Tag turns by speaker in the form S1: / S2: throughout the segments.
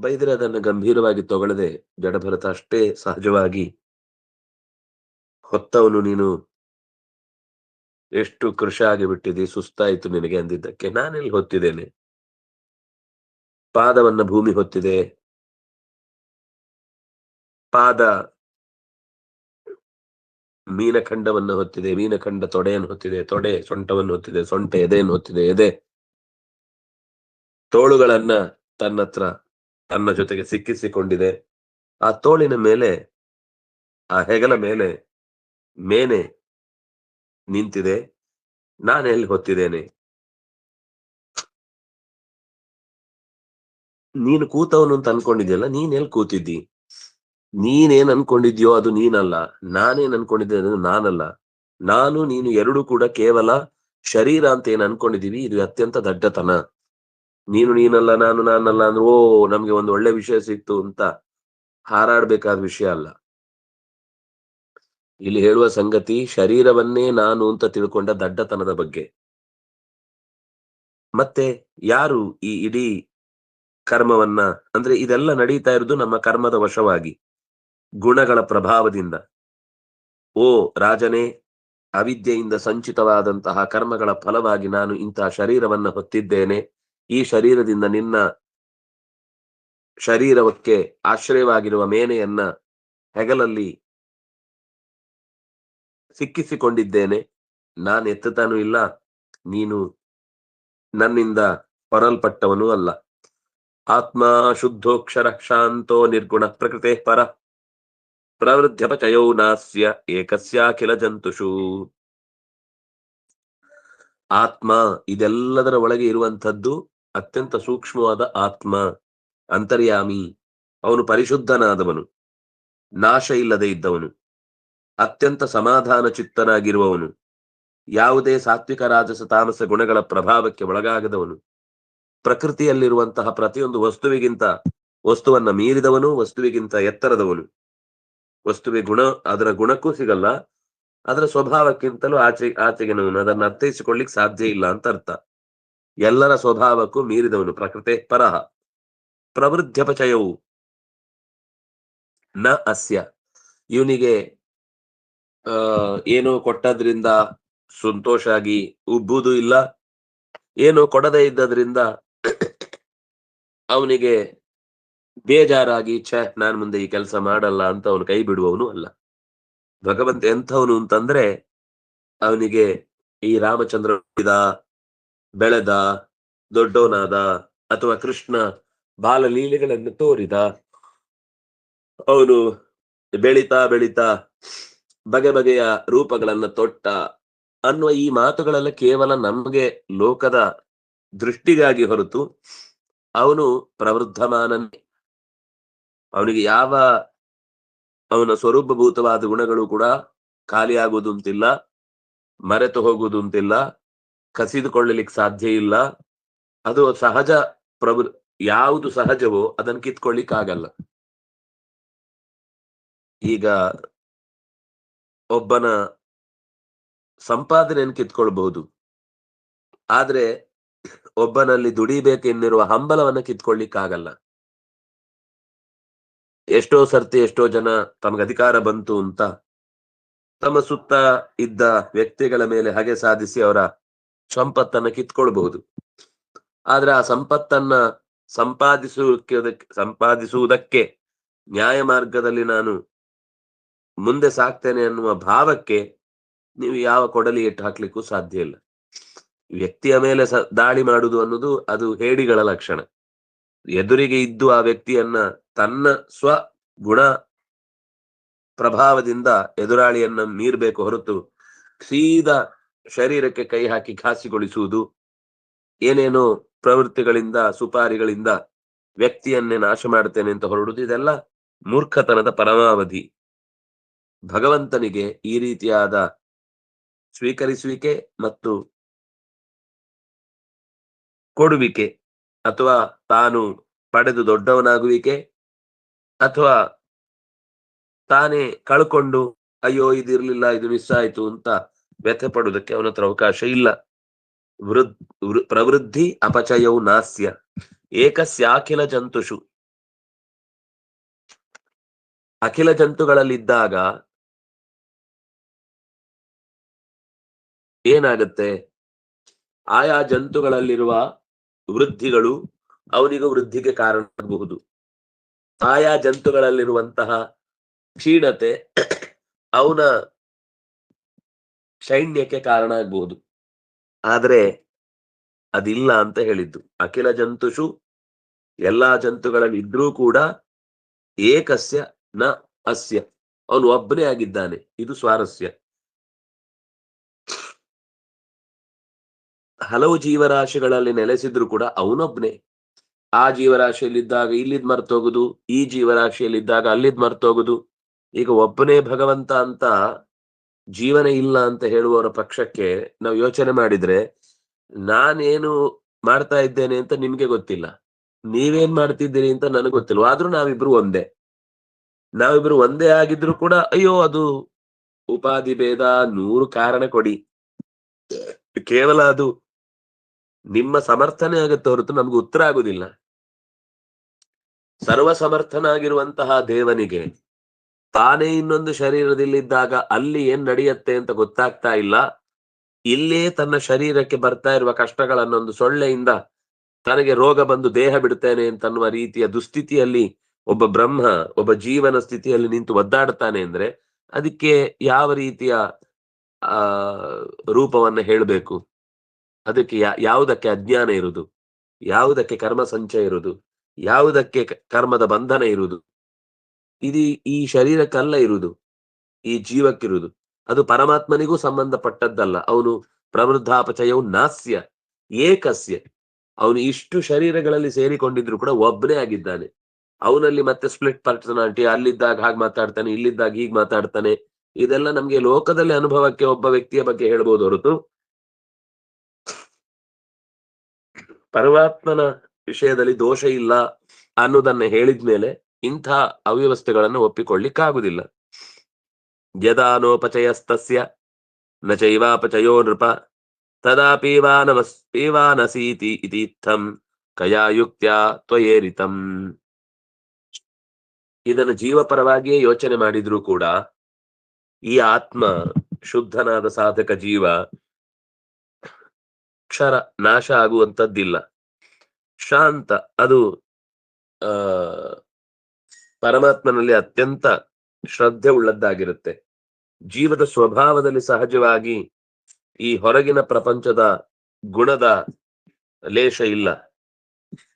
S1: ಬೈದ್ರೆ ಅದನ್ನು ಗಂಭೀರವಾಗಿ ತಗೊಳ್ಳದೆ ಜಡಭರತ ಅಷ್ಟೇ ಸಹಜವಾಗಿ ಹೊತ್ತವನು ನೀನು ಎಷ್ಟು ಕೃಷ ಆಗಿ ಬಿಟ್ಟಿದಿ, ಸುಸ್ತಾಯಿತು ನಿನಗೆ ಅಂದಿದ್ದಕ್ಕೆ. ನಾನೆಲ್ಲಿ ಹೊತ್ತಿದ್ದೇನೆ? ಪಾದವನ್ನ ಭೂಮಿ ಹೊತ್ತಿದೆ. ಪಾದ ಮೀನಖಂಡವನ್ನು ಹೊತ್ತಿದೆ, ಮೀನಖಂಡ ತೊಡೆಯನ್ನು ಹೊತ್ತಿದೆ, ತೊಡೆ ಸೊಂಟವನ್ನು ಹೊತ್ತಿದೆ, ಸೊಂಟ ಎದೆಯನ್ನು ಹೊತ್ತಿದೆ, ಎದೆ. ತೋಳುಗಳನ್ನ ತನ್ನತ್ರ ತನ್ನ ಜೊತೆಗೆ ಸಿಕ್ಕಿಸಿಕೊಂಡಿದೆ. ಆ ತೋಳಿನ ಮೇಲೆ, ಆ ಹೆಗಲ ಮೇಲೆ ಮೇನೆ ನಿಂತಿದೆ. ನಾನು ಎಲ್ಲಿ ಹೊತ್ತಿದ್ದೇನೆ? ನೀನು ಕೂತವನು ಅಂತ ಅನ್ಕೊಂಡಿದ್ಯಲ್ಲ, ನೀನ್ ಎಲ್ಲಿ ಕೂತಿದ್ದಿ? ನೀನೇನ್ ಅನ್ಕೊಂಡಿದ್ಯೋ ಅದು ನೀನಲ್ಲ. ನಾನೇನ್ ಅನ್ಕೊಂಡಿದ್ದೆ ಅದು ನಾನಲ್ಲ. ನಾನು, ನೀನು ಎರಡು ಕೂಡ ಕೇವಲ ಶರೀರ ಅಂತ ಏನ್ ಅನ್ಕೊಂಡಿದೀವಿ ಇದು ಅತ್ಯಂತ ದಡ್ಡತನ. ನೀನು ನೀನಲ್ಲ, ನಾನು ನಾನಲ್ಲ ಅಂದ್ರೆ, ಓ, ನಮ್ಗೆ ಒಂದು ಒಳ್ಳೆ ವಿಷಯ ಸಿಕ್ತು ಅಂತ ಹಾರಾಡ್ಬೇಕಾದ ವಿಷಯ ಅಲ್ಲ. ಇಲ್ಲಿ ಹೇಳುವ ಸಂಗತಿ, ಶರೀರವನ್ನೇ ನಾನು ಅಂತ ತಿಳ್ಕೊಂಡ ದಡ್ಡತನದ ಬಗ್ಗೆ. ಮತ್ತೆ ಯಾರು ಈ ಇಡೀ ಕರ್ಮವನ್ನ, ಅಂದ್ರೆ ಇದೆಲ್ಲ ನಡೀತಾ ಇರೋದು ನಮ್ಮ ಕರ್ಮದ ವಶವಾಗಿ, ಗುಣಗಳ ಪ್ರಭಾವದಿಂದ. ಓ, ರಾಜನೇ, ಅವಿದ್ಯೆಯಿಂದ ಸಂಚಿತವಾದಂತಹ ಕರ್ಮಗಳ ಫಲವಾಗಿ ನಾನು ಇಂತಹ ಶರೀರವನ್ನ ಹೊತ್ತಿದ್ದೇನೆ. ಈ ಶರೀರದಿಂದ ನಿನ್ನ ಶರೀರಕ್ಕೆ ಆಶ್ರಯವಾಗಿರುವ ಮೇನೆಯನ್ನ ಹೆಗಲಲ್ಲಿ ಸಿಕ್ಕಿಸಿಕೊಂಡಿದ್ದೇನೆ. ನಾನು ಎತ್ತತಾನೂ ಇಲ್ಲ. ನೀನು ನನ್ನಿಂದ ಹೊರಲ್ಪಟ್ಟವನೂ ಅಲ್ಲ. ಆತ್ಮ ಶುದ್ಧೋಕ್ಷರ ಶಾಂತೋ ನಿರ್ಗುಣ ಪ್ರಕೃತೆ ಪರ. ಪ್ರವೃದ್ಧಪಚಯೋ ನಾಸ್ಯ ಏಕಸ್ಯಾಖಿಲ ಜಂತುಷು. ಆತ್ಮ ಇದೆಲ್ಲದರ ಒಳಗೆ ಇರುವಂಥದ್ದು ಅತ್ಯಂತ ಸೂಕ್ಷ್ಮವಾದ ಆತ್ಮ, ಅಂತರ್ಯಾಮಿ, ಅವನು ಪರಿಶುದ್ಧನಾದವನು, ನಾಶ ಇಲ್ಲದೆ ಇದ್ದವನು, ಅತ್ಯಂತ ಸಮಾಧಾನ ಚಿತ್ತನಾಗಿರುವವನು, ಯಾವುದೇ ಸಾತ್ವಿಕ ರಾಜಸ ತಾಮಸ ಗುಣಗಳ ಪ್ರಭಾವಕ್ಕೆ ಒಳಗಾಗದವನು, ಪ್ರಕೃತಿಯಲ್ಲಿರುವಂತಹ ಪ್ರತಿಯೊಂದು ವಸ್ತುವಿಗಿಂತ ವಸ್ತುವನ್ನ ಮೀರಿದವನು, ವಸ್ತುವಿಗಿಂತ ಎತ್ತರದವನು. ವಸ್ತುವೆ ಗುಣ, ಅದರ ಗುಣಕ್ಕೂ ಸಿಗಲ್ಲ, ಅದರ ಸ್ವಭಾವಕ್ಕಿಂತಲೂ ಆಚೆ, ಆಚೆಗೆ ಅದನ್ನ ಅರ್ಥೈಸಿಕೊಳ್ಳಿಕ್ ಸಾಧ್ಯ ಇಲ್ಲ ಅಂತ ಅರ್ಥ. ಎಲ್ಲರ ಸ್ವಭಾವಕ್ಕೂ ಮೀರಿದವನು ಪ್ರಕೃತಿ ಪರಹ. ಪ್ರವೃದ್ಧಪಚಯವು ನ ಅಸ್ಯ. ಇವನಿಗೆ ಏನು ಕೊಟ್ಟದ್ರಿಂದ ಸಂತೋಷ ಆಗಿ ಉಬ್ಬುದು ಇಲ್ಲ. ಏನು ಕೊಡದೇ ಇದ್ದದ್ರಿಂದ ಅವನಿಗೆ ಬೇಜಾರಾಗಿ, ಛ, ನಾನ್ ಮುಂದೆ ಈ ಕೆಲಸ ಮಾಡಲ್ಲ ಅಂತ ಅವನು ಕೈ ಬಿಡುವವನು ಅಲ್ಲ. ಭಗವಂತ ಎಂಥವನು ಅಂತಂದ್ರೆ, ಅವನಿಗೆ ಈ ರಾಮಚಂದ್ರ ಬೆಳೆದ, ದೊಡ್ಡವನಾದ ಅಥವಾ ಕೃಷ್ಣ ಬಾಲಲೀಲೆಗಳನ್ನು ತೋರಿದ, ಅವನು ಬೆಳಿತಾ ಬೆಳಿತಾ ಬಗೆ ಬಗೆಯ ರೂಪಗಳನ್ನ ತೊಟ್ಟ ಅನ್ನುವ ಈ ಮಾತುಗಳೆಲ್ಲ ಕೇವಲ ನಮಗೆ ಲೋಕದ ದೃಷ್ಟಿಗಾಗಿ ಹೊರತು ಅವನು ಪ್ರವೃದ್ಧಮಾನನೇ. ಅವನಿಗೆ ಯಾವ ಅವನ ಸ್ವರೂಪಭೂತವಾದ ಗುಣಗಳು ಕೂಡ ಖಾಲಿಯಾಗುವುದು ಅಂತಿಲ್ಲ ಮರೆತು ಹೋಗುವುದು ಅಂತಿಲ್ಲ ಕಸಿದುಕೊಳ್ಳಲಿಕ್ಕೆ ಸಾಧ್ಯ ಇಲ್ಲ. ಅದು ಸಹಜ ಪ್ರಭು, ಯಾವುದು ಸಹಜವೋ ಅದನ್ನು ಕಿತ್ಕೊಳ್ಳಿಕ್ ಆಗಲ್ಲ ಈಗ ಒಬ್ಬನ ಸಂಪಾದನೆಯನ್ನು ಕಿತ್ಕೊಳ್ಬಹುದು. ಆದ್ರೆ ಒಬ್ಬನಲ್ಲಿ ದುಡಿಬೇಕೆನ್ನಿರುವ ಹಂಬಲವನ್ನ ಕಿತ್ಕೊಳ್ಳಿಕ್ಕಾಗಲ್ಲ. ಎಷ್ಟೋ ಸರ್ತಿ ಎಷ್ಟೋ ಜನ ತಮಗೆ ಅಧಿಕಾರ ಬಂತು ಅಂತ ತಮ್ಮ ಸುತ್ತ ಇದ್ದ ವ್ಯಕ್ತಿಗಳ ಮೇಲೆ ಹಗೆ ಸಾಧಿಸಿ ಅವರ ಸಂಪತ್ತನ್ನ ಕಿತ್ಕೊಳ್ಬಹುದು. ಆದ್ರೆ ಆ ಸಂಪತ್ತನ್ನ ಸಂಪಾದಿಸುವುದಕ್ಕೆ ಸಂಪಾದಿಸುವುದಕ್ಕೆ ನ್ಯಾಯ ಮಾರ್ಗದಲ್ಲಿ ನಾನು ಮುಂದೆ ಸಾಕ್ತೇನೆ ಅನ್ನುವ ಭಾವಕ್ಕೆ ನೀವು ಯಾವ ಕೊಡಲಿ ಇಟ್ಟು ಹಾಕ್ಲಿಕ್ಕೂ ಸಾಧ್ಯ ಇಲ್ಲ. ವ್ಯಕ್ತಿಯ ಮೇಲೆ ದಾಳಿ ಮಾಡುವುದು ಅನ್ನೋದು ಅದು ಹೇಡಿಗಳ ಲಕ್ಷಣ. ಎದುರಿಗೆ ಇದ್ದು ಆ ವ್ಯಕ್ತಿಯನ್ನ ತನ್ನ ಸ್ವ ಗುಣ ಪ್ರಭಾವದಿಂದ ಎದುರಾಳಿಯನ್ನ ಮೀರ್ಬೇಕು ಹೊರತು ಸೀದಾ ಶರೀರಕ್ಕೆ ಕೈ ಹಾಕಿ ಘಾಸಿಗೊಳಿಸುವುದು ಏನೇನೋ ಪ್ರವೃತ್ತಿಗಳಿಂದ, ಸುಪಾರಿಗಳಿಂದ ವ್ಯಕ್ತಿಯನ್ನೇ ನಾಶ ಮಾಡ್ತೇನೆ ಅಂತ ಹೊರಡುದು ಇದೆಲ್ಲ ಮೂರ್ಖತನದ ಪರಮಾವಧಿ. ಭಗವಂತನಿಗೆ ಈ ರೀತಿಯಾದ ಸ್ವೀಕರಿಸುವಿಕೆ ಮತ್ತು ಕೊಡುವಿಕೆ ಅಥವಾ ತಾನು ಪಡೆದು ದೊಡ್ಡವನಾಗುವಿಕೆ ಅಥವಾ ತಾನೇ ಕಳ್ಕೊಂಡು, ಅಯ್ಯೋ, ಇದಿರ್ಲಿಲ್ಲ, ಇದು ಮಿಸ್ ಆಯ್ತು ಅಂತ ವ್ಯಥೆ ಪಡುವುದಕ್ಕೆ ಅವನ ಹತ್ರ ಅವಕಾಶ ಇಲ್ಲ. ವೃದ್ ಪ್ರವೃದ್ಧಿ ಅಪಚಯವು ನಾಸ್ಯ. ಏಕಸ್ಯಾಖಿಲ ಜಂತುಷು. ಅಖಿಲ ಜಂತುಗಳಲ್ಲಿದ್ದಾಗ ಏನಾಗುತ್ತೆ? ಆಯಾ ಜಂತುಗಳಲ್ಲಿರುವ ವೃದ್ಧಿಗಳು ಅವನಿಗೂ ವೃದ್ಧಿಗೆ ಕಾರಣ ಆಗಬಹುದು. ಆಯಾ ಜಂತುಗಳಲ್ಲಿರುವಂತಹ ಕ್ಷೀಣತೆ ಅವನ ಶೈನ್ಯಕ್ಕೆ ಕಾರಣ ಆಗ್ಬಹುದು. ಆದ್ರೆ ಅದಿಲ್ಲ ಅಂತ ಹೇಳಿದ್ದು. ಅಖಿಲ ಜಂತುಷು ಎಲ್ಲಾ ಜಂತುಗಳಲ್ಲಿ ಇದ್ರೂ ಕೂಡ ಏಕಸ್ಯ ನ ಅಸ್ಯ. ಅವನು ಒಬ್ಬನೇ ಆಗಿದ್ದಾನೆ. ಇದು ಸ್ವಾರಸ್ಯ. ಹಲವು ಜೀವರಾಶಿಗಳಲ್ಲಿ ನೆಲೆಸಿದ್ರು ಕೂಡ ಅವನೊಬ್ನೇ. ಆ ಜೀವರಾಶಿಯಲ್ಲಿದ್ದಾಗ ಇಲ್ಲಿದ್ ಮರ್ತೋಗುದು ಈ ಜೀವರಾಶಿಯಲ್ಲಿದ್ದಾಗ ಅಲ್ಲಿದ್ ಮರ್ತೋಗುದು ಈಗ ಒಬ್ಬನೇ ಭಗವಂತ ಅಂತ ಜೀವನ ಇಲ್ಲ ಅಂತ ಹೇಳುವವರ ಪಕ್ಷಕ್ಕೆ ನಾವು ಯೋಚನೆ ಮಾಡಿದ್ರೆ, ನಾನೇನು ಮಾಡ್ತಾ ಇದ್ದೇನೆ ಅಂತ ನಿಮ್ಗೆ ಗೊತ್ತಿಲ್ಲ. ನೀವೇನ್ ಮಾಡ್ತಿದ್ದೀರಿ ಅಂತ ನನಗೆ ಗೊತ್ತಿಲ್ಲ. ಆದ್ರೂ ನಾವಿಬ್ರು ಒಂದೇ. ನಾವಿಬ್ರು ಒಂದೇ ಆಗಿದ್ರು ಕೂಡ, ಅಯ್ಯೋ, ಅದು ಉಪಾಧಿ ಭೇದ, ನೂರು ಕಾರಣ ಕೊಡಿ. ಕೇವಲ ಅದು ನಿಮ್ಮ ಸಮರ್ಥನೆ ಆಗುತ್ತೆ ಹೊರತು ನಮ್ಗೆ ಉತ್ತರ ಆಗುದಿಲ್ಲ. ಸರ್ವ ಸಮರ್ಥನಾಗಿರುವಂತಹ ದೇವನಿಗೆ ತಾನೇ ಇನ್ನೊಂದು ಶರೀರದಲ್ಲಿದ್ದಾಗ ಅಲ್ಲಿ ಏನ್ ನಡೆಯುತ್ತೆ ಅಂತ ಗೊತ್ತಾಗ್ತಾ ಇಲ್ಲ. ಇಲ್ಲೇ ತನ್ನ ಶರೀರಕ್ಕೆ ಬರ್ತಾ ಇರುವ ಕಷ್ಟಗಳನ್ನೊಂದು ಸೊಳ್ಳೆಯಿಂದ ತನಗೆ ರೋಗ ಬಂದು ದೇಹ ಬಿಡ್ತೇನೆ ಅಂತನ್ನುವ ರೀತಿಯ ದುಸ್ಥಿತಿಯಲ್ಲಿ ಒಬ್ಬ ಬ್ರಹ್ಮ, ಒಬ್ಬ ಜೀವನ ಸ್ಥಿತಿಯಲ್ಲಿ ನಿಂತು ಒದ್ದಾಡ್ತಾನೆ ಅಂದ್ರೆ ಅದಕ್ಕೆ ಯಾವ ರೀತಿಯ, ಆ, ರೂಪವನ್ನ ಹೇಳಬೇಕು? ಅದಕ್ಕೆ ಯಾವುದಕ್ಕೆ ಅಜ್ಞಾನ ಇರುವುದು? ಯಾವುದಕ್ಕೆ ಕರ್ಮ ಸಂಚಯ ಇರುವುದು? ಯಾವುದಕ್ಕೆ ಕರ್ಮದ ಬಂಧನ ಇರುವುದು? ಇದು ಈ ಶರೀರಕ್ಕಲ್ಲ ಇರುವುದು ಈ ಜೀವಕ್ಕಿರುವುದು ಅದು ಪರಮಾತ್ಮನಿಗೂ ಸಂಬಂಧಪಟ್ಟದ್ದಲ್ಲ. ಅವನು ಪ್ರವೃದ್ಧಾಪಚಯವು ನಾಸ್ಯ, ಏಕಸ್ಯ. ಅವನು ಇಷ್ಟು ಶರೀರಗಳಲ್ಲಿ ಸೇರಿಕೊಂಡಿದ್ರು ಕೂಡ ಒಬ್ಬನೇ ಆಗಿದ್ದಾನೆ. ಅವನಲ್ಲಿ ಮತ್ತೆ ಸ್ಪ್ಲಿಟ್ ಪರ್ಸನಾಲಿಟಿ ಅಲ್ಲಿದ್ದಾಗ ಹಾಗೆ ಮಾತಾಡ್ತಾನೆ, ಇಲ್ಲಿದ್ದಾಗ ಹೀಗೆ ಮಾತಾಡ್ತಾನೆ. ಇದೆಲ್ಲ ನಮ್ಗೆ ಲೋಕದಲ್ಲಿ ಅನುಭವಕ್ಕೆ ಒಬ್ಬ ವ್ಯಕ್ತಿಯ ಬಗ್ಗೆ ಹೇಳ್ಬೋದು ಹೊರತು. ಪರಮಾತ್ಮನ ವಿಷಯದಲ್ಲಿ ದೋಷ ಇಲ್ಲ ಅನ್ನೋದನ್ನ ಹೇಳಿದ್ಮೇಲೆ ಇಂಥ ಅವ್ಯವಸ್ಥೆಗಳನ್ನು ಒಪ್ಪಿಕೊಳ್ಳಿಕ್ಕಾಗುದಿಲ್ಲ ಯದಾನೋಪಚಯಸ್ತಸ್ಯ, ನ ಚೈವಾಪಚಯೋ ನೃಪ ತದಾ ಪೀವಾನವಸ್ ಪೀವಾನಸೀತಿ ಇತೀರ್ಥಂ ಕಯಾಯುಕ್ತ್ಯ ತ್ವಯೇರಿತಂ. ಇದನ್ನು ಜೀವಪರವಾಗಿಯೇ ಯೋಚನೆ ಮಾಡಿದ್ರೂ ಕೂಡ ಈ ಆತ್ಮ ಶುದ್ಧನಾದ ಸಾಧಕ ಜೀವ ಕ್ಷರ, ನಾಶ ಆಗುವಂತದ್ದಿಲ್ಲ ಶಾಂತ ಅದು, ಆ ಪರಮಾತ್ಮನಲ್ಲಿ ಅತ್ಯಂತ ಶ್ರದ್ಧೆ ಉಳ್ಳದ್ದಾಗಿರುತ್ತೆ. ಜೀವದ ಸ್ವಭಾವದಲ್ಲಿ ಸಹಜವಾಗಿ ಈ ಹೊರಗಿನ ಪ್ರಪಂಚದ ಗುಣದ ಲೇಷ ಇಲ್ಲ.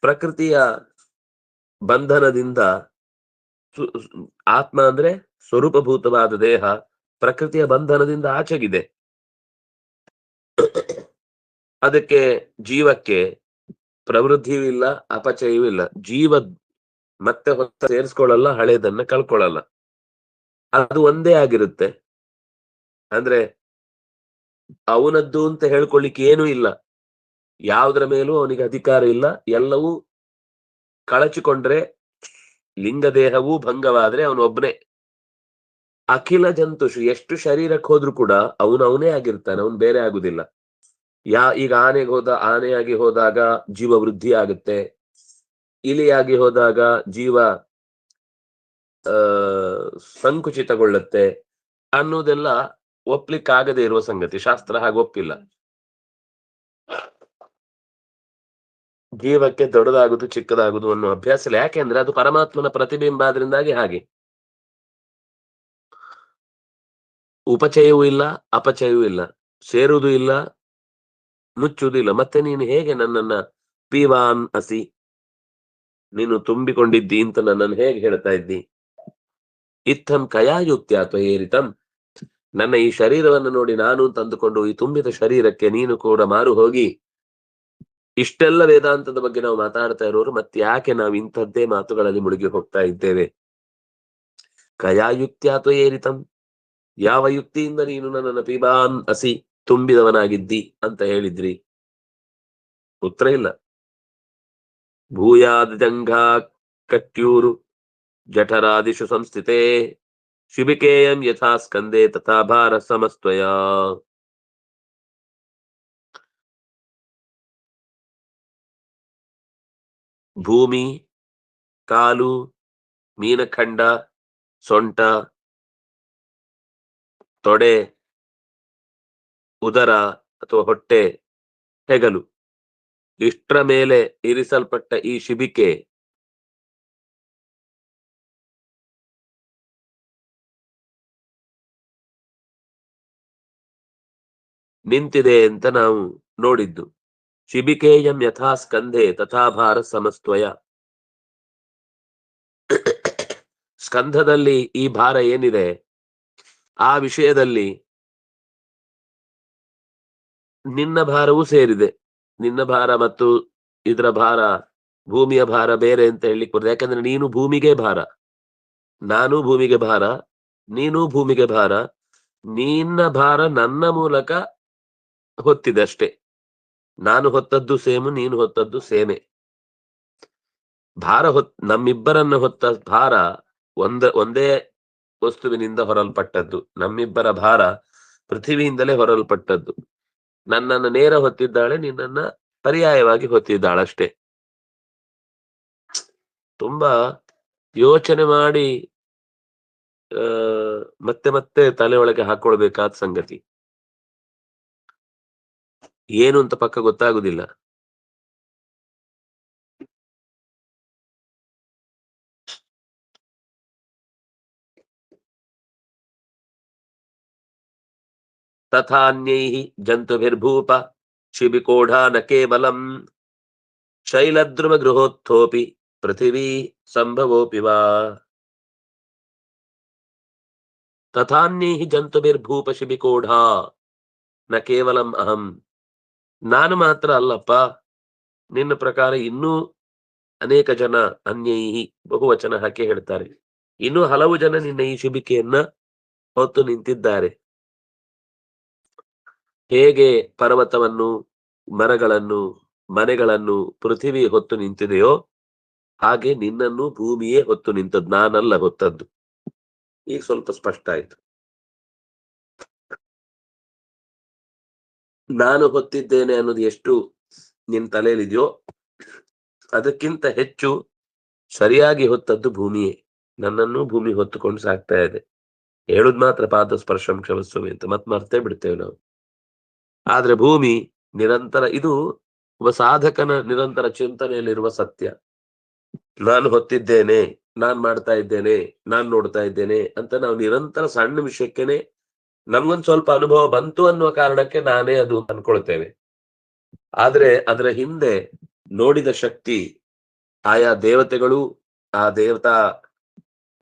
S1: ಪ್ರಕೃತಿಯ ಬಂಧನದಿಂದ ಆತ್ಮ ಅಂದ್ರೆ ಸ್ವರೂಪಭೂತವಾದ ದೇಹ ಪ್ರಕೃತಿಯ ಬಂಧನದಿಂದ ಆಚೆಗಿದೆ. ಅದಕ್ಕೆ ಜೀವಕ್ಕೆ ಪ್ರವೃದ್ಧಿಯೂ ಇಲ್ಲ, ಅಪಚಯವೂ ಇಲ್ಲ. ಜೀವ ಮತ್ತೆ ಹೊಸ ಸೇರಿಸ್ಕೊಳ್ಳಲ್ಲ ಹಳೇದನ್ನ ಕಳ್ಕೊಳ್ಳಲ್ಲ. ಅದು ಒಂದೇ ಆಗಿರುತ್ತೆ. ಅಂದ್ರೆ ಅವನದ್ದು ಅಂತ ಹೇಳ್ಕೊಳ್ಳಿಕ್ಕೆ ಏನೂ ಇಲ್ಲ. ಯಾವುದರ ಮೇಲೂ ಅವನಿಗೆ ಅಧಿಕಾರ ಇಲ್ಲ. ಎಲ್ಲವೂ ಕಳಚಿಕೊಂಡ್ರೆ ಲಿಂಗ ದೇಹವೂ ಭಂಗವಾದ್ರೆ ಅವನು ಒಬ್ಬನೇ ಅಖಿಲ ಜಂತುಷು ಎಷ್ಟು ಶರೀರಕ್ಕೆ ಹೋದ್ರು ಕೂಡ ಅವನು ಅವನೇ ಆಗಿರ್ತಾನೆ, ಅವನು ಬೇರೆ ಆಗುದಿಲ್ಲ. ಯಾ ಈಗ ಆನೆಗೆ ಹೋದ, ಆನೆಯಾಗಿ ಹೋದಾಗ ಜೀವ ವೃದ್ಧಿ ಆಗುತ್ತೆ. ಇಲಿಯಾಗಿ ಹೋದಾಗ ಜೀವ, ಆ, ಸಂಕುಚಿತಗೊಳ್ಳುತ್ತೆ ಅನ್ನೋದೆಲ್ಲ ಒಪ್ಲಿಕ್ಕಾಗದೇ ಇರುವ ಸಂಗತಿ. ಶಾಸ್ತ್ರ ಹಾಗೆ ಒಪ್ಪಿಲ್ಲ. ಜೀವಕ್ಕೆ ದೊಡ್ಡದಾಗುದು, ಚಿಕ್ಕದಾಗುದು ಅನ್ನೋ ಅಭ್ಯಾಸ ಇಲ್ಲ. ಯಾಕೆಂದ್ರೆ ಅದು ಪರಮಾತ್ಮನ ಪ್ರತಿಬಿಂಬ ಆದ್ರಿಂದಾಗಿ ಹಾಗೆ. ಉಪಚಯವೂ ಇಲ್ಲ, ಅಪಚಯವೂ ಇಲ್ಲ. ಸೇರುವುದು ಇಲ್ಲ ಮುಚ್ಚುವುದು ಇಲ್ಲ. ಮತ್ತೆ ನೀನು ಹೇಗೆ ನನ್ನನ್ನ ಪಿವಾನ್ ಅಸಿ? ನೀನು ತುಂಬಿಕೊಂಡಿದ್ದಿ ಅಂತ ನನ್ನನ್ನು ಹೇಗೆ ಹೇಳ್ತಾ ಇದ್ದಿ? ಇತ್ತಂ ಕಯಾಯುತ್ಯ ಅಥವಾ ಏರಿತಂ ನನ್ನ ಈ ಶರೀರವನ್ನು ನೋಡಿ ನಾನು ತಂದುಕೊಂಡು ಈ ತುಂಬಿದ ಶರೀರಕ್ಕೆ ನೀನು ಕೂಡ ಮಾರು ಹೋಗಿ. ಇಷ್ಟೆಲ್ಲ ವೇದಾಂತದ ಬಗ್ಗೆ ನಾವು ಮಾತಾಡ್ತಾ ಇರೋರು ಮತ್ತೆ ಯಾಕೆ ನಾವು ಇಂಥದ್ದೇ ಮಾತುಗಳಲ್ಲಿ ಮುಳುಗಿ ಹೋಗ್ತಾ ಇದ್ದೇವೆ? ಕಯಾಯುಕ್ತಿ ಅಥವಾ ಏರಿತಂ ಯಾವ ಯುಕ್ತಿಯಿಂದ ನೀನು ನನ್ನನ್ನು ಪಿಬಾನ್ ಅಸಿ ತುಂಬಿದವನಾಗಿದ್ದಿ ಅಂತ ಹೇಳಿದ್ರಿ? ಉತ್ತರ ಇಲ್ಲ. ಭೂಯಾದ ಜಂಘಾ ಕಟ್ಯೂರು ಜಠರಾದಿಷು ಸಂಸ್ಥಿತೆ ಶಿಬಿಕೇಯಂ ಯಥಾ ಸ್ಕಂದೆ ತಥಾ ಭಾರ ಸಮಸ್ತ್ವಯ ಭೂಮಿ ಕಾಲು ಮೀನಖಂಡ ಸೊಂಟ ತೊಡೆ, ಉದರ ಅಥವಾ ಹೊಟ್ಟೆ, ಹೆಗಲು। ಇಷ್ಟರ ಮೇಲೆ ಇರಿಸಲ್ಪಟ್ಟ ಈ ಶಿಬಿಕೆ ನಿಂತಿದೆ ಅಂತ ನಾವು ನೋಡಿದ್ದು. ಶಿಬಿಕೇಯಂ ಯಥಾ ಸ್ಕಂಧೆ ತಥಾಭಾರ ಸಮಸ್ತ್ವಯ. ಸ್ಕಂಧದಲ್ಲಿ ಈ ಭಾರ ಏನಿದೆ? ಆ ವಿಷಯದಲ್ಲಿ ನಿನ್ನ ಭಾರವೂ ಸೇರಿದೆ. ನಿನ್ನ ಭಾರ ಮತ್ತು ಇದರ ಭಾರ, ಭೂಮಿಯ ಭಾರ ಬೇರೆ ಅಂತ ಹೇಳಿ ಬರ್ತದೆ ಯಾಕಂದ್ರೆ ನೀನು ಭೂಮಿಗೆ ಭಾರ. ನಾನು ಭೂಮಿಗೆ ಭಾರ, ನೀನು ಭೂಮಿಗೆ ಭಾರ. ನಿನ್ನ ಭಾರ ನನ್ನ ಮೂಲಕ ಹೊತ್ತಿದೆ ಅಷ್ಟೇ. ನಾನು ಹೊತ್ತದ್ದು ಸೇಮು, ನೀನು ಹೊತ್ತದ್ದು ಸೇಮೆ. ಭಾರ ಹೊತ್, ನಮ್ಮಿಬ್ಬರನ್ನ ಹೊತ್ತ ಭಾರ ಒಂದ, ಒಂದೇ ವಸ್ತುವಿನಿಂದ ಹೊರಲ್ಪಟ್ಟದ್ದು. ನಮ್ಮಿಬ್ಬರ ಭಾರ ಪೃಥ್ವಿಯಿಂದಲೇ ಹೊರಲ್ಪಟ್ಟದ್ದು. ನನ್ನನ್ನು ನೇರ ಹೊತ್ತಿದ್ದಾಳೆ, ನಿನ್ನನ್ನ ಪರ್ಯಾಯವಾಗಿ ಹೊತ್ತಿದ್ದಾಳಷ್ಟೇ. ತುಂಬಾ ಯೋಚನೆ ಮಾಡಿ ಮತ್ತೆ ಮತ್ತೆ ತಲೆ ಒಳಗೆ ಹಾಕೊಳ್ಬೇಕಾದ ಸಂಗತಿ. ಏನು ಅಂತ ಪಕ್ಕ ಗೊತ್ತಾಗುದಿಲ್ಲ. ತಥಾನ್ಯೈಃ ಜಂತುಭಿರ್ಭೂಪ ಶಿಬಿಕೋಢಾ ನ ಕೇವಲಂ ಶೈಲದ್ರುಮ ಗೃಹೋತ್ಥೋಪಿ ಪೃಥಿವೀ ಸಂಭವೋಪಿ ವಾ ತಥಾನ್ಯೈ ಜಂತುಭಿರ್ಭೂಪ ಶಿಬಿಕೋಢಾ ನ ಕೇವಲಂ ಅಹಂ ನಾನು ಮಾತ್ರ ಅಲ್ಲಪ್ಪ ನಿನ್ನ ಪ್ರಕಾರ ಇನ್ನೂ ಅನೇಕ ಜನ ಅನ್ಯೈಹಿ ಬಹುವಚನ ಹಾಕಿ ಹೇಳ್ತಾರೆ. ಇನ್ನೂ ಹಲವು ಜನ ನಿನ್ನ ಈ ಶಿಬಿಕೆಯನ್ನ ಹೊತ್ತು ನಿಂತಿದ್ದಾರೆ. ಹೇಗೆ ಪರ್ವತವನ್ನು, ಮರಗಳನ್ನು, ಮನೆಗಳನ್ನು ಪೃಥಿವಿ ಹೊತ್ತು ನಿಂತಿದೆಯೋ ಹಾಗೆ ನಿನ್ನನ್ನು ಭೂಮಿಯೇ ಹೊತ್ತು ನಿಂತದ್ದು, ನಾನಲ್ಲ ಹೊತ್ತದ್ದು. ಈಗ ಸ್ವಲ್ಪ ಸ್ಪಷ್ಟ ಆಯ್ತು. ನಾನು ಹೊತ್ತಿದ್ದೇನೆ ಅನ್ನೋದು ಎಷ್ಟು ನಿನ್ ತಲೆಯಲ್ಲಿದೆಯೋ ಅದಕ್ಕಿಂತ ಹೆಚ್ಚು ಸರಿಯಾಗಿ ಹೊತ್ತದ್ದು ಭೂಮಿಯೇ. ನನ್ನನ್ನು ಭೂಮಿ ಹೊತ್ತುಕೊಂಡು ಸಾಕ್ತಾ ಇದೆ. ಹೇಳುದ್ ಮಾತ್ರ ಪಾದ ಸ್ಪರ್ಶಂ ಕ್ಷಮಸ್ವಾಮಿ ಅಂತ. ಮತ್ ಮರ್ತೇ ಬಿಡ್ತೇವೆ ನಾವು. ಆದ್ರೆ ಭೂಮಿ ನಿರಂತರ, ಇದು ಒಬ್ಬ ಸಾಧಕನ ನಿರಂತರ ಚಿಂತನೆಯಲ್ಲಿರುವ ಸತ್ಯ. ನಾನು ಹೊತ್ತಿದ್ದೇನೆ, ನಾನ್ ಮಾಡ್ತಾ ಇದ್ದೇನೆ, ನಾನ್ ನೋಡ್ತಾ ಇದ್ದೇನೆ ಅಂತ ನಾವು ನಿರಂತರ ಸಣ್ಣ ವಿಷಯಕ್ಕೇನೆ ನಮ್ಗೊಂದ್ ಸ್ವಲ್ಪ ಅನುಭವ ಬಂತು ಅನ್ನುವ ಕಾರಣಕ್ಕೆ ನಾನೇ ಅದು ಅನ್ಕೊಳ್ತೇವೆ. ಆದ್ರೆ ಅದರ ಹಿಂದೆ ನೋಡಿದ ಶಕ್ತಿ ಆಯಾ ದೇವತೆಗಳು, ಆ ದೇವತಾ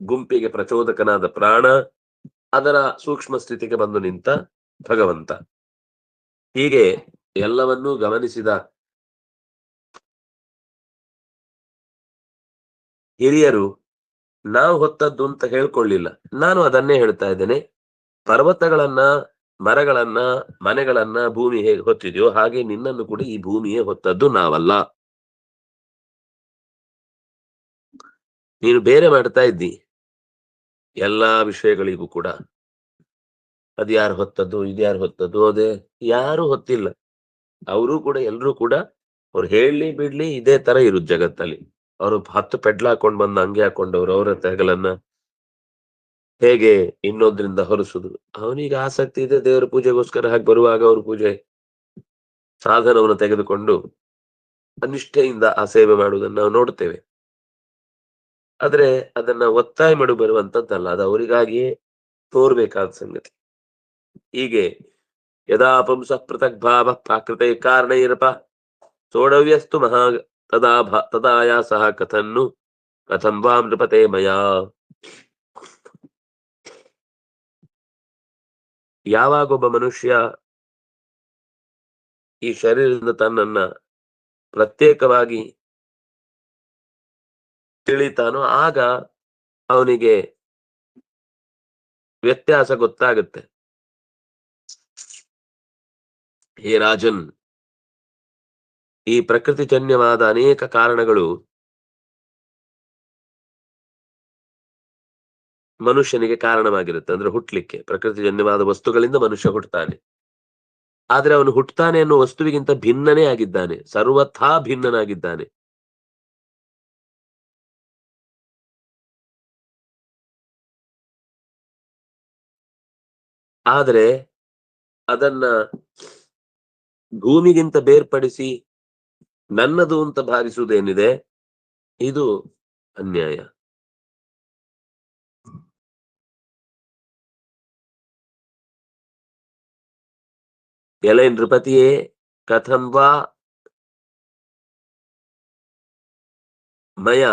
S1: ಗುಂಪಿಗೆ ಪ್ರಚೋದಕನಾದ ಪ್ರಾಣ ಅದರ ಸೂಕ್ಷ್ಮ ಸ್ಥಿತಿಗೆ ಬಂದು ನಿಂತ ಭಗವಂತ. ಹೀಗೆ ಎಲ್ಲವನ್ನೂ ಗಮನಿಸಿದ ಹಿರಿಯರು, ನಾವು ಹೊತ್ತದ್ದು ಅಂತ ಹೇಳ್ಕೊಳ್ಳಿಲ್ಲ. ನಾನು ಅದನ್ನೇ ಹೇಳ್ತಾ ಇದ್ದೇನೆ. ಪರ್ವತಗಳನ್ನ, ಮರಗಳನ್ನ, ಮನೆಗಳನ್ನ ಭೂಮಿ ಹೇಗೆ ಹೊತ್ತಿದೆಯೋ ಹಾಗೆ ನಿನ್ನನ್ನು ಕೂಡ ಈ ಭೂಮಿಯೇ ಹೊತ್ತದ್ದು ನಾವಲ್ಲ. ನೀನು ಬೇರೆ ಮಾಡ್ತಾ ಇದ್ದಿ. ಎಲ್ಲಾ ವಿಷಯಗಳಿಗೂ ಕೂಡ. ಅದ್ಯಾರು ಹೊತ್ತದ್ದು, ಇದ್ಯಾರು ಹೊತ್ತದ್ದು, ಅದೇ ಯಾರು ಹೊತ್ತಿಲ್ಲ. ಅವರು ಕೂಡ, ಎಲ್ರೂ ಕೂಡ ಅವ್ರು ಹೇಳಿ ಬಿಡ್ಲಿ ಇದೇ ತರ ಇರುದು ಜಗತ್ತಲ್ಲಿ. ಅವರು ಹತ್ತು ಪೆಡ್ಲ ಹಾಕೊಂಡ್ ಬಂದು ಹಾಕೊಂಡು ಹಾಕೊಂಡವ್ರು, ಅವರ ತೆಗಲನ್ನ ಹೇಗೆ ಇನ್ನೊಂದ್ರಿಂದ ಹೊರಸುದು? ಅವನಿಗೆ ಆಸಕ್ತಿ ಇದೆ ದೇವರ ಪೂಜೆಗೋಸ್ಕರ ಹಾಗೆ ಬರುವಾಗ ಅವ್ರ ಪೂಜೆ ಸಾಧನವನ್ನು ತೆಗೆದುಕೊಂಡು ಅನಿಷ್ಠೆಯಿಂದ ಆ ಸೇವೆ ಮಾಡುವುದನ್ನು ನಾವು ನೋಡ್ತೇವೆ. ಆದ್ರೆ ಅದನ್ನ ಒತ್ತಾಯ ಮಾಡಿ ಬರುವಂತದ್ದಲ್ಲ, ಅದು ಅವರಿಗಾಗಿಯೇ ತೋರ್ಬೇಕಾದ ಸಂಗತಿ. ಹೀಗೆ ಯದಾ ಪುಂಸ ಪೃಥಕ್ ಭಾವ ಪ್ರಾಕೃತ ಕಾರಣೈರಪ. ಸೋಡವ್ಯಸ್ತು ಮಹಾ ತದಾ ತದಾಯ ಸಹ ಕಥನ್ನು ಕಥಂ ವಾ ನೃಪತೆ ಒಬ್ಬ ಮನುಷ್ಯ ಈ ಶರೀರದಿಂದ ತನ್ನನ್ನ ಪ್ರತ್ಯೇಕವಾಗಿ ತಿಳಿತಾನೋ ಆಗ ಅವನಿಗೆ ವ್ಯತ್ಯಾಸ ಗೊತ್ತಾಗುತ್ತೆ. ಹೇ ರಾಜನ್! ಈ ಪ್ರಕೃತಿಜನ್ಯವಾದ ಅನೇಕ ಕಾರಣಗಳು ಮನುಷ್ಯನಿಗೆ ಕಾರಣವಾಗಿರುತ್ತೆ. ಅಂದ್ರೆ ಹುಟ್ಲಿಕ್ಕೆ. ಪ್ರಕೃತಿಜನ್ಯವಾದ ವಸ್ತುಗಳಿಂದ ಮನುಷ್ಯ ಹುಟ್ಟುತ್ತಾನೆ ಆದ್ರೆ ಅವನು ಹುಟ್ಟುತ್ತಾನೆ ಅನ್ನೋ ವಸ್ತುವಿಗಿಂತ ಭಿನ್ನನೇ ಆಗಿದ್ದಾನೆ. ಸರ್ವಥಾ ಭಿನ್ನನಾಗಿದ್ದಾನೆ. ಆದರೆ ಅದನ್ನ ಭೂಮಿಗಿಂತ ಬೇರ್ಪಡಿಸಿ ನನ್ನದು ಅಂತ ಭಾವಿಸುವುದೇನಿದೆ, ಇದು ಅನ್ಯಾಯ. ಎಲೆ ನೃಪತಿಯೇ ಕಥಂವಾ ಮಯ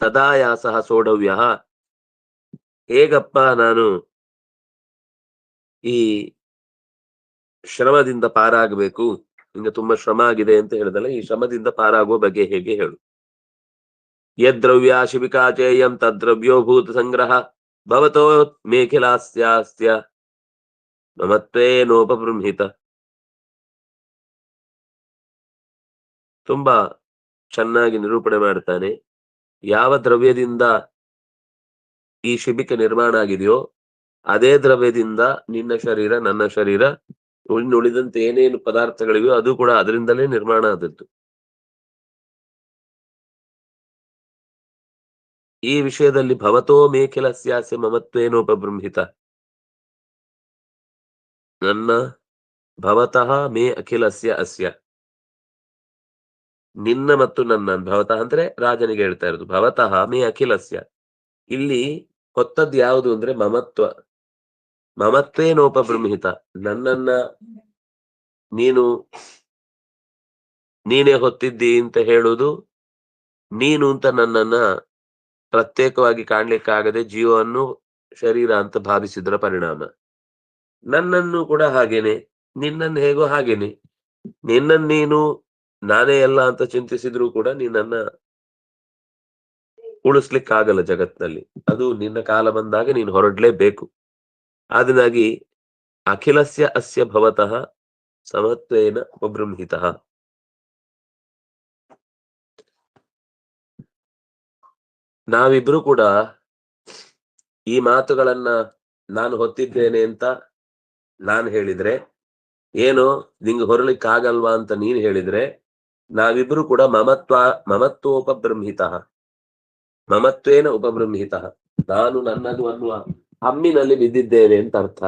S1: ತದಾಯಾಸಃ ಸೋಢವ್ಯ ಹೇಗಪ್ಪ ನಾನು ಈ ಶ್ರಮದಿಂದ ಪಾರಾಗಬೇಕು. ನಿಮಗೆ ತುಂಬಾ ಶ್ರಮ ಆಗಿದೆ ಅಂತ ಹೇಳಿದಲ್ಲ, ಈ ಶ್ರಮದಿಂದ ಪಾರಾಗುವ ಬಗ್ಗೆ ಹೇಗೆ ಹೇಳು. ಯದ್ರವ್ಯ ಶಿಬಿಕಾಚೇಯಂ ತದ್ರವ್ಯೋ ಭೂತ ಸಂಗ್ರಹ ಭವತೋ ಮೇಖಿಲಾಸ್ತ್ಯಾಸ್ತ್ಯ ಮಮತ್ವೇ ನೋಪಬೃಂಹಿತ ತುಂಬಾ ಚೆನ್ನಾಗಿ ನಿರೂಪಣೆ ಮಾಡ್ತಾನೆ. ಯಾವ ದ್ರವ್ಯದಿಂದ ಈ ಶಿಬಿಕೆ ನಿರ್ಮಾಣ ಆಗಿದೆಯೋ, ಅದೇ ದ್ರವ್ಯದಿಂದ ನಿನ್ನ ಶರೀರ, ನನ್ನ ಶರೀರ ಉಳಿದಂತೆ ಏನೇನು ಪದಾರ್ಥಗಳಿವೆಯೋ ಅದು ಕೂಡ ಅದರಿಂದಲೇ ನಿರ್ಮಾಣ ಆದದ್ದು. ಈ ವಿಷಯದಲ್ಲಿ ಭವತೋ ಮೇಖಿಲಸ್ಯಾಸ್ಯ ಮಮತ್ವೇನೋಪಬೃಂಹಿತ. ನನ್ನ ಭವತಃ ಮೇ ಅಖಿಲಸ್ಯ ಅಸ್ಯ. ನಿನ್ನ ಮತ್ತು ನನ್ನ ಭವತಃ ಅಂದ್ರೆ ರಾಜನಿಗೆ ಹೇಳ್ತಾ ಇರೋದು. ಭವತಃ ಮೇ ಅಖಿಲಸ್ಯ. ಇಲ್ಲಿ ಹೊತ್ತದ್ದು ಯಾವುದು ಅಂದ್ರೆ ಮಮತ್ವ. ಮಮತ್ವೇನೋಪಬೃಂಹಿತ ನನ್ನನ್ನ ನೀನು ನೀನೇ ಹೊತ್ತಿದ್ದಿ ಅಂತ ಹೇಳುದು, ನೀನು ಅಂತ ನನ್ನನ್ನ ಪ್ರತ್ಯೇಕವಾಗಿ ಕಾಣ್ಲಿಕ್ಕಾಗದೆ ಜೀವವನ್ನು ಶರೀರ ಅಂತ ಭಾವಿಸಿದ್ರ ಪರಿಣಾಮ. ನನ್ನನ್ನು ಕೂಡ ಹಾಗೇನೆ, ನಿನ್ನನ್ನು ಹೇಗೋ ಹಾಗೇನೆ. ನಿನ್ನನ್ ನೀನು ನಾನೇ ಎಲ್ಲ ಅಂತ ಚಿಂತಿಸಿದ್ರು ಕೂಡ ನೀನನ್ನ ಉಳಿಸ್ಲಿಕ್ಕಾಗಲ್ಲ ಜಗತ್ನಲ್ಲಿ. ಅದು ನಿನ್ನ ಕಾಲ ಬಂದಾಗ ನೀನು ಹೊರಡ್ಲೇಬೇಕು. ಅದನ್ನಾಗಿ ಅಖಿಲಸ್ಯ ಅಸ್ಯ ಭವತಃ ಸಮತ್ವೇನ ಉಪಬೃಂಹಿತ. ನಾವಿಬ್ರು ಕೂಡ ಈ ಮಾತುಗಳನ್ನ ನಾನು ಹೊತ್ತಿದ್ದೇನೆ ಅಂತ ನಾನು ಹೇಳಿದ್ರೆ, ಏನು ನಿಂಗೆ ಹೊರಲಿಕ್ಕಾಗಲ್ವಾ ಅಂತ ನೀನ್ ಹೇಳಿದ್ರೆ, ನಾವಿಬ್ರು ಕೂಡ ಮಮತ್ವ ಮಮತ್ವೋಪಬ್ರಹ್ಮಿತ ಮಮತ್ವೇನ ಉಪಬ್ರಹ್ಮಿತ ನಾನು ನನ್ನದು ಅನ್ನುವ ಹಮ್ಮಿನಲ್ಲಿ ಬಿದ್ದಿದ್ದೇನೆ ಅಂತ ಅರ್ಥ.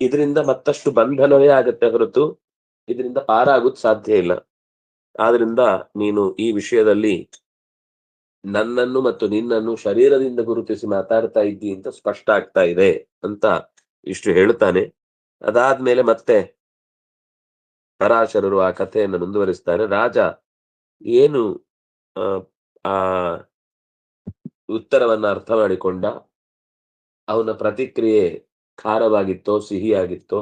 S1: ಇದರಿಂದ ಮತ್ತಷ್ಟು ಬಂಧನವೇ ಆಗತ್ತೆ ಹೊರತು ಇದರಿಂದ ಪಾರಾಗೋದ್ ಸಾಧ್ಯ ಇಲ್ಲ. ಆದ್ರಿಂದ ನೀನು ಈ ವಿಷಯದಲ್ಲಿ ನನ್ನನ್ನು ಮತ್ತು ನಿನ್ನನ್ನು ಶರೀರದಿಂದ ಗುರುತಿಸಿ ಮಾತಾಡ್ತಾ ಇದ್ದಿ ಅಂತ ಸ್ಪಷ್ಟ ಆಗ್ತಾ ಇದೆ ಅಂತ ಇಷ್ಟು ಹೇಳ್ತಾನೆ ಅದಾದ್ಮೇಲೆ ಮತ್ತೆ ಪರಾಶರರು ಆ ಕಥೆಯನ್ನು ಮುಂದುವರಿಸ್ತಾರೆ. ರಾಜ ಏನು, ಆ ಆ ಉತ್ತರವನ್ನ ಅರ್ಥ ಮಾಡಿಕೊಂಡ ಅವನ ಪ್ರತಿಕ್ರಿಯೆ ಖಾರವಾಗಿತ್ತೋ, ಸಿಹಿಯಾಗಿತ್ತೋ,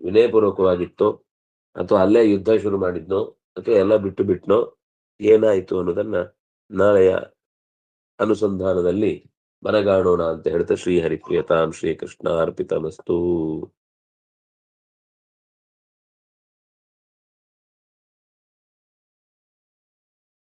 S1: ವಿನಯಪೂರ್ವಕವಾಗಿತ್ತೋ, ಅಥವಾ ಅಲ್ಲೇ ಯುದ್ಧ ಶುರು ಮಾಡಿದ್ನೋ, ಅಥವಾ ಎಲ್ಲ ಬಿಟ್ಟು ಬಿಟ್ನೋ, ಏನಾಯಿತು ಅನ್ನೋದನ್ನ ನಾಳೆಯ ಅನುಸಂಧಾನದಲ್ಲಿ ಮನಗಾಣೋಣ ಅಂತ ಹೇಳ್ತಾ ಶ್ರೀ ಶ್ರೀಕೃಷ್ಣ ಶ್ರೀ ಕೃಷ್ಣ ಅರ್ಪಿತಮಸ್ತು